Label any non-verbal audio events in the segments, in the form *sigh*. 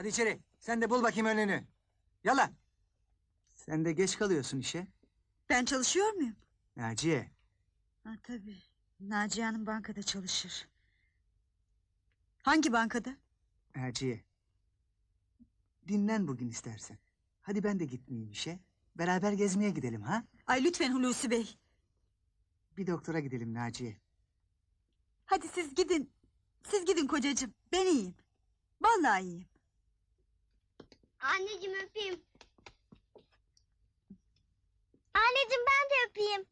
Hadi içeri. Sen de bul bakayım önünü. Yalla. Sen de geç kalıyorsun işe. Ben çalışıyor muyum? Naciye. Ha tabii. Naciye Hanım bankada çalışır. Hangi bankada? Naciye. Dinlen bugün istersen. Hadi ben de gitmeyeyim işe. Beraber gezmeye gidelim ha? Ay lütfen Hulusi Bey. Bir doktora gidelim Naciye. Hadi siz gidin. Siz gidin kocacığım. Ben iyiyim. Vallahi iyiyim. Anneciğim öpeyim. Anneciğim ben de öpeyim.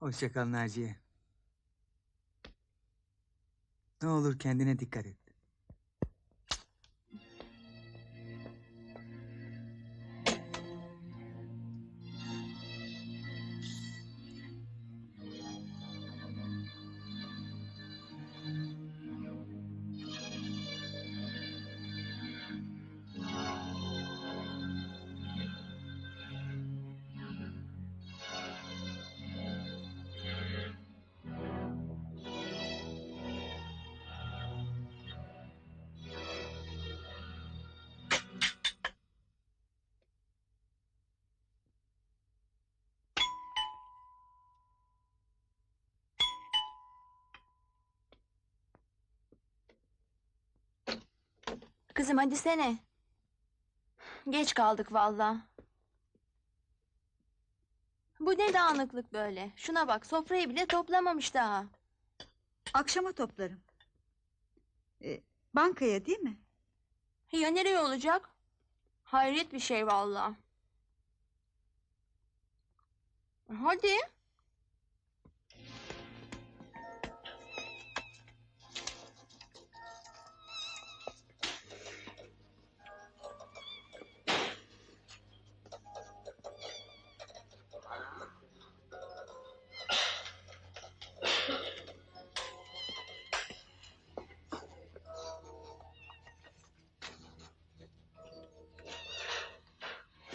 Hoşça kal Naciye. Ne olur kendine dikkat et. Kızım hadi sene. Geç kaldık valla. Bu ne dağınıklık böyle? Şuna bak sofrayı bile toplamamış daha. Akşama toplarım. Ee, bankaya değil mi? Ya nereye olacak? Hayret bir şey valla. Hadi.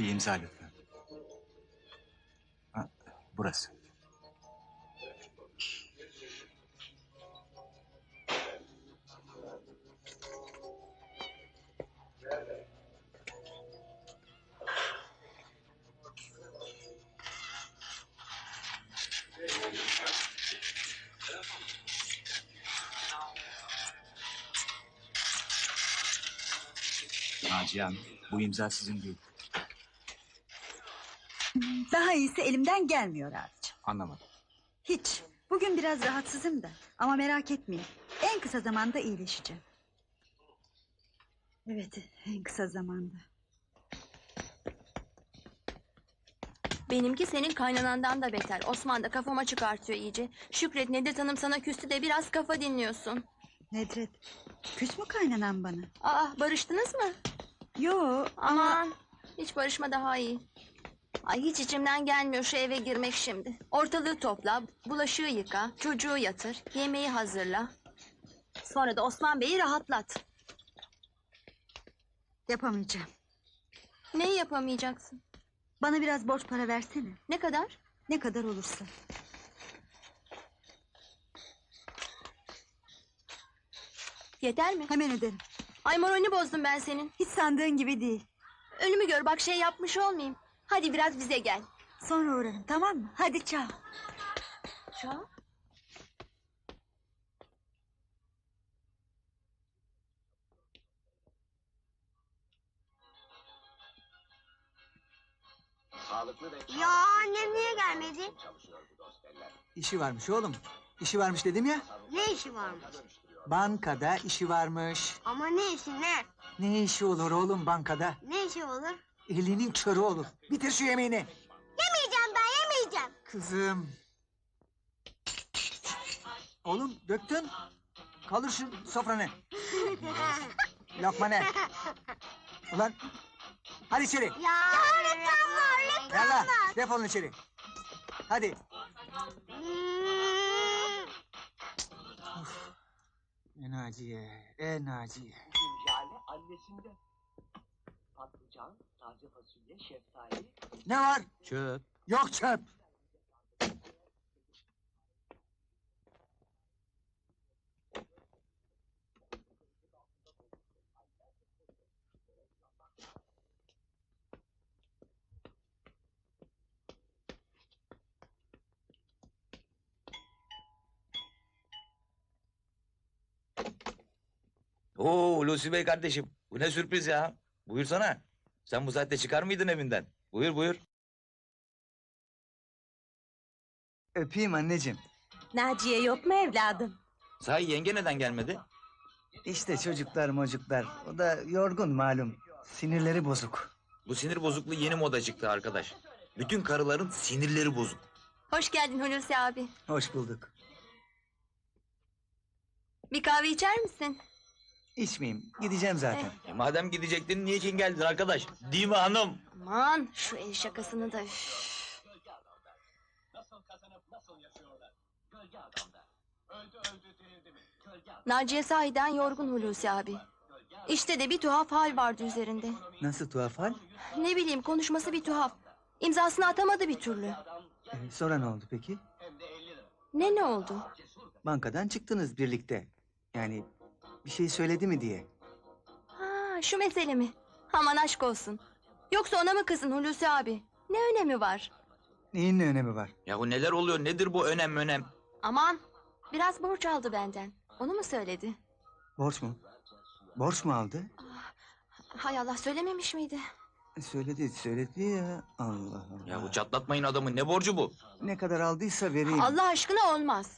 Bir imza lütfen. Ha, burası. Naciye Hanım, bu imza sizin değil. Daha iyisi elimden gelmiyor abicim. Anlamadım. Hiç. Bugün biraz rahatsızım da. Ama merak etmeyin. En kısa zamanda iyileşeceğim. Evet, en kısa zamanda. Benimki senin kaynanandan da beter. Osman da kafama çıkartıyor iyice. Şükret Nedet Hanım sana küstü de biraz kafa dinliyorsun. Nedret, küs mü kaynanan bana? Aa barıştınız mı? Yo ama... Aman hiç barışma daha iyi. Ay hiç içimden gelmiyor şu eve girmek şimdi. Ortalığı topla, bulaşığı yıka, çocuğu yatır, yemeği hazırla. Sonra da Osman Bey'i rahatlat. Yapamayacağım. Neyi yapamayacaksın? Bana biraz borç para versene. Ne kadar? Ne kadar olursa. Yeter mi? Hemen öderim. Ay moralini bozdum ben senin. Hiç sandığın gibi değil. Önümü gör bak şey yapmış olmayayım. Hadi biraz bize gel. Sonra uğrarım tamam mı? Hadi çao. Çağ. Ya annem niye gelmedi? İşi varmış oğlum. İşi varmış dedim ya. Ne işi varmış? Bankada işi varmış. Ama ne işi ne? Ne işi olur oğlum bankada? Ne işi olur? Elinin körü olur. Bitir şu yemeğini. Yemeyeceğim ben yemeyeceğim. Kızım. Oğlum döktün. Kalır şu sofranı. *laughs* Lokma ne? Ulan. Hadi içeri. ya lütfen var lütfen Yalla. Defolun içeri. Hadi. Hmm. E Naciye. E Naciye. Yani annesinde patlıcan, taze fasulye, şeftali. Ne var? Çöp. Yok çöp. Oo Hulusi Bey kardeşim. Bu ne sürpriz ya. Buyursana. Sen bu saatte çıkar mıydın evinden? Buyur buyur. Öpeyim anneciğim. Naciye yok mu evladım? Sahi yenge neden gelmedi? İşte çocuklar mocuklar. O da yorgun malum. Sinirleri bozuk. Bu sinir bozukluğu yeni moda çıktı arkadaş. Bütün karıların sinirleri bozuk. Hoş geldin Hulusi abi. Hoş bulduk. Bir kahve içer misin? İçmeyeyim. Gideceğim zaten. E madem gidecektin niçin geldin arkadaş? Değil mi hanım? Aman şu el şakasını da üf. Nasıl kazanıp nasıl yaşıyorlar? Gölge adamda. Öldü öldü dirildi mi? Gölge adam. Naciye sahiden yorgun Hulusi abi. İşte de bir tuhaf hal vardı üzerinde. Nasıl tuhaf hal? Ne bileyim konuşması bir tuhaf. İmzasını atamadı bir türlü. Ee, sonra ne oldu peki? Ne ne oldu? Bankadan çıktınız birlikte. Yani bir şey söyledi mi diye. Ha şu mesele mi? Aman aşk olsun. Yoksa ona mı kızın Hulusi abi? Ne önemi var? Neyin ne önemi var? Yahu neler oluyor nedir bu önem önem? Aman biraz borç aldı benden. Onu mu söyledi? Borç mu? Borç mu aldı? Hay Allah söylememiş miydi? E, Söyledi, söyledi ya. Allah Allah. Yahu çatlatmayın adamı ne borcu bu? Ne kadar aldıysa vereyim. Allah aşkına olmaz.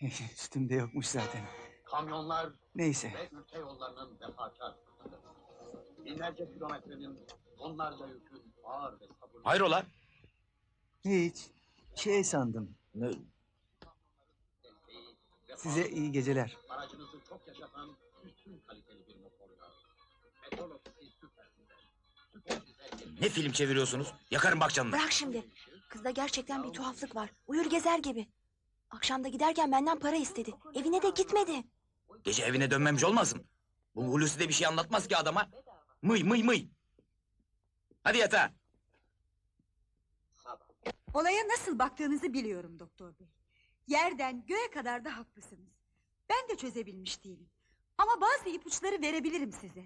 *laughs* Üstümde yokmuş zaten. Kamyonlar Neyse. ve ülke yollarının defakar. Binlerce kilometrenin onlarca yükün ağır ve sabırlı. Hayrola? Hiç. Şey sandım. Ne? Size iyi geceler. Aracınızı çok yaşatan üstün kaliteli bir motorla. Ofisi. Süper Ne film çeviriyorsunuz? Yakarım bak. Bırak şimdi. Kızda gerçekten bir tuhaflık var. Uyur gezer gibi. Akşamda giderken benden para istedi. Evine de gitmedi. Gece evine dönmemiş olmasın? Bu Hulusi de bir şey anlatmaz ki adama. Mıy mıy mıy. Hadi yatağa. Olaya nasıl baktığınızı biliyorum doktor bey. Yerden göğe kadar da haklısınız. Ben de çözebilmiş değilim. Ama bazı ipuçları verebilirim size.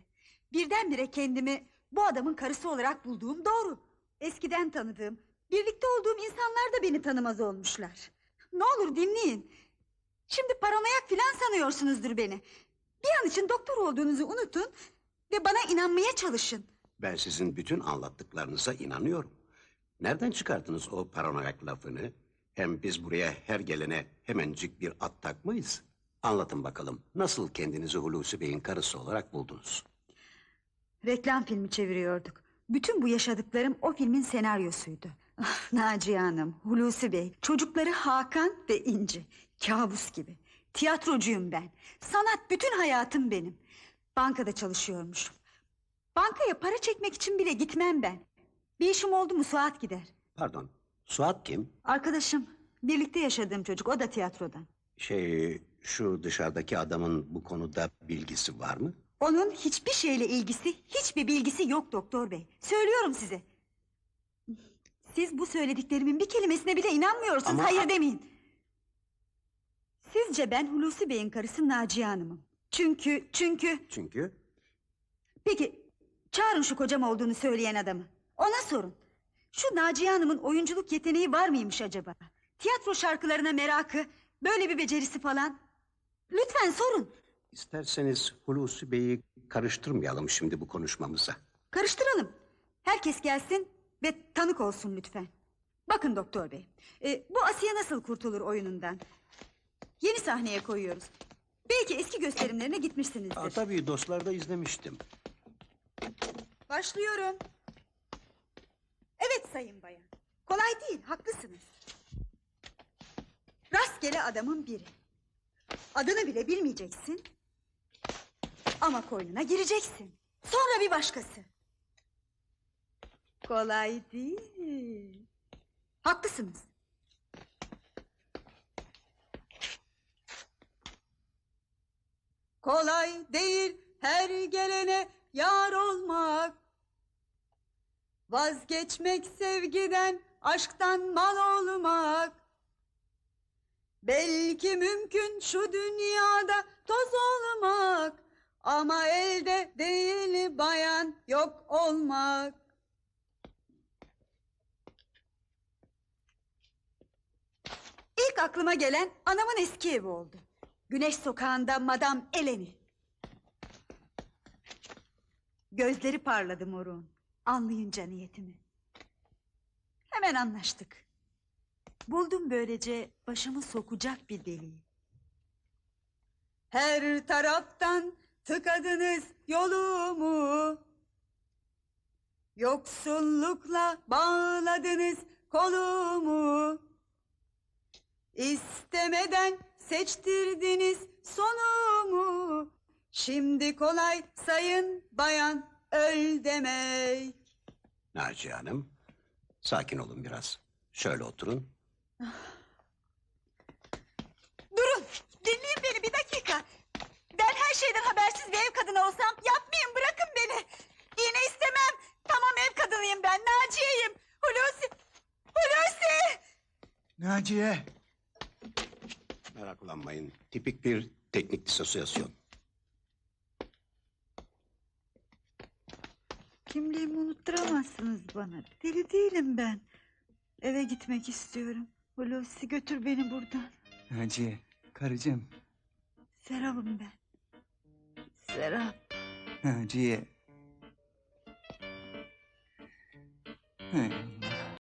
Birdenbire kendimi bu adamın karısı olarak bulduğum doğru. Eskiden tanıdığım, birlikte olduğum insanlar da beni tanımaz olmuşlar. Ne olur dinleyin. Şimdi paranoyak filan sanıyorsunuzdur beni. Bir an için doktor olduğunuzu unutun ve bana inanmaya çalışın. Ben sizin bütün anlattıklarınıza inanıyorum. Nereden çıkardınız o paranoyak lafını? Hem biz buraya her gelene hemencik bir at takmayız. Anlatın bakalım nasıl kendinizi Hulusi Bey'in karısı olarak buldunuz? Reklam filmi çeviriyorduk. Bütün bu yaşadıklarım o filmin senaryosuydu. Ah, Naciye Hanım, Hulusi Bey, çocukları Hakan ve İnci. Kabus gibi. Tiyatrocuyum ben. Sanat bütün hayatım benim. Bankada çalışıyormuşum. Bankaya para çekmek için bile gitmem ben. Bir işim oldu mu Suat gider. Pardon, Suat kim? Arkadaşım, birlikte yaşadığım çocuk, o da tiyatrodan. Şey, şu dışarıdaki adamın bu konuda bilgisi var mı? Onun hiçbir şeyle ilgisi, hiçbir bilgisi yok doktor bey. Söylüyorum size. Siz bu söylediklerimin bir kelimesine bile inanmıyorsunuz. Ama- Hayır demeyin. Sizce ben Hulusi Bey'in karısı Naciye Hanım'ım. Çünkü, çünkü... Çünkü Peki, çağırın şu kocam olduğunu söyleyen adamı. Ona sorun. Şu Naciye Hanım'ın oyunculuk yeteneği var mıymış acaba? Tiyatro şarkılarına merakı, böyle bir becerisi falan. Lütfen sorun. isterseniz Hulusi Bey'i karıştırmayalım şimdi bu konuşmamıza. Karıştıralım. Herkes gelsin ve tanık olsun lütfen. Bakın doktor bey. e, bu Asiye nasıl kurtulur oyunundan? Yeni sahneye koyuyoruz. Belki eski gösterimlerine gitmişsinizdir. Aa, tabii dostlarda izlemiştim. Başlıyorum. Evet sayın bayan. Kolay değil, haklısınız. Rastgele adamın biri. Adını bile bilmeyeceksin. Ama koynuna gireceksin. Sonra bir başkası. Kolay değil. Haklısınız. Kolay değil her gelene yar olmak. Vazgeçmek sevgiden, aşktan mal olmak. Belki mümkün şu dünyada toz olmak. Ama elde değil bayan yok olmak. Aklıma gelen anamın eski evi oldu. Güneş sokağında Madam Eleni. Gözleri parladı moruğun. Anlayınca niyetimi. Hemen anlaştık. Buldum böylece başımı sokacak bir deliği. Her taraftan tıkadınız yolumu. Yoksullukla bağladınız kolumu. İstemeden seçtirdiniz sonumu. Şimdi kolay sayın bayan öl demek. Naciye Hanım, sakin olun biraz. Şöyle oturun. Durun dinleyin beni bir dakika. Ben her şeyden habersiz bir ev kadını olsam yapmayın bırakın beni. İğne istemem. Tamam ev kadınıyım ben Naciye'yim. Hulusi. Hulusi. Naciye. Meraklanmayın. Tipik bir teknik disosiyasyon. Kimliğimi unutturamazsınız bana. Deli değilim ben. Eve gitmek istiyorum. Hulusi götür beni buradan. Naciye, karıcığım. Serap'ım ben. Serap. Naciye. Hey.